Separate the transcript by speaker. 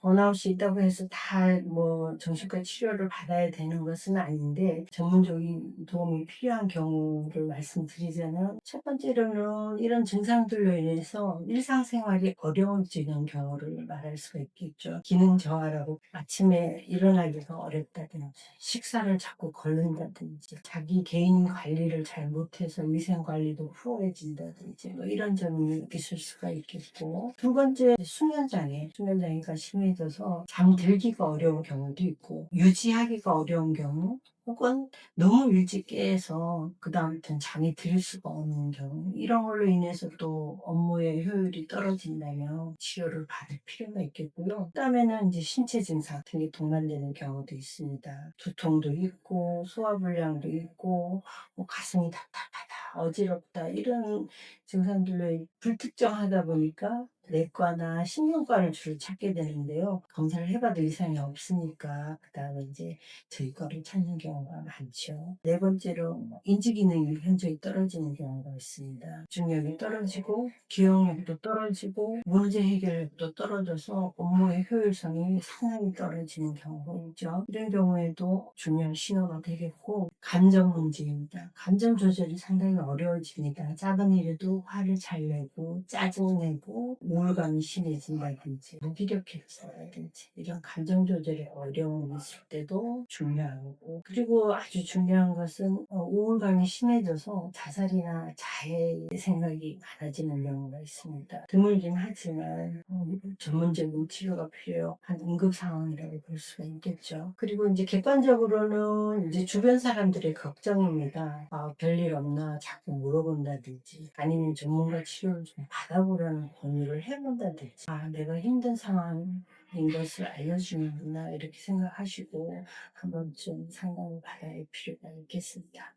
Speaker 1: 번아웃이 있다고 해서 다 뭐 정신과 치료를 받아야 되는 것은 아닌데 전문적인 도움이 필요한 경우를 말씀드리자면 첫 번째로는 이런 증상들로 인해서 일상생활이 어려워지는 경우를 말할 수가 있겠죠. 기능 저하라고 아침에 일어나기가 어렵다든지 식사를 자꾸 거른다든지 자기 개인 관리를 잘 못해서 위생 관리도 후해진다든지 뭐 이런 점이 있을 수가 있겠고 두 번째 수면 장애 수면 장애가 심해 져서 잠들기가 어려운 경우도 있고 유지하기가 어려운 경우 혹은 너무 일찍 깨서 그 다음부터는 잠이 들 수가 없는 경우 이런 걸로 인해서 또 업무의 효율이 떨어진다면 치료를 받을 필요가 있겠고요. 그다음에는 이제 신체 증상 등이 동반되는 경우도 있습니다. 두통도 있고 소화불량도 있고 뭐 가슴이 답답하다 어지럽다 이런 증상들로 불특정하다 보니까 내과나 신경과를 주로 찾게 되는데요. 검사를 해봐도 이상이 없으니까 그 다음에 이제 저희 거를 찾는 경우가 많죠. 네 번째로 뭐 인지 기능이 현저히 떨어지는 경우가 있습니다. 중력이 떨어지고 기억력도 떨어지고 문제 해결력도 떨어져서 업무의 효율성이 상당히 떨어지는 경우가 있죠. 이런 경우에도 중요한 신호가 되겠고 감정 문제입니다. 감정 조절이 상당히 어려워집니다. 작은 일에도 화를 잘 내고 짜증내고 우울감이 심해진다든지 무기력해진다든지 이런 감정 조절에 어려움이 있을 때도 중요하고 그리고 아주 중요한 것은 어, 우울감이 심해져서 자살이나 자해 생각이 많아지는 경우가 있습니다. 드물긴 하지만 어, 전문적인 치료가 필요한 응급 상황이라고 볼 수가 있겠죠. 그리고 이제 객관적으로는 이제 주변 사람들의 걱정입니다. 아, 별일 없나 자꾸 물어본다든지 아니면 전문가 치료를 좀 받아보라는 권유를 해 본다든지 아, 내가 힘든 상황인 것을 알려주는구나 이렇게 생각하시고 한번 좀 상담을 받아야 할 필요가 있겠습니다.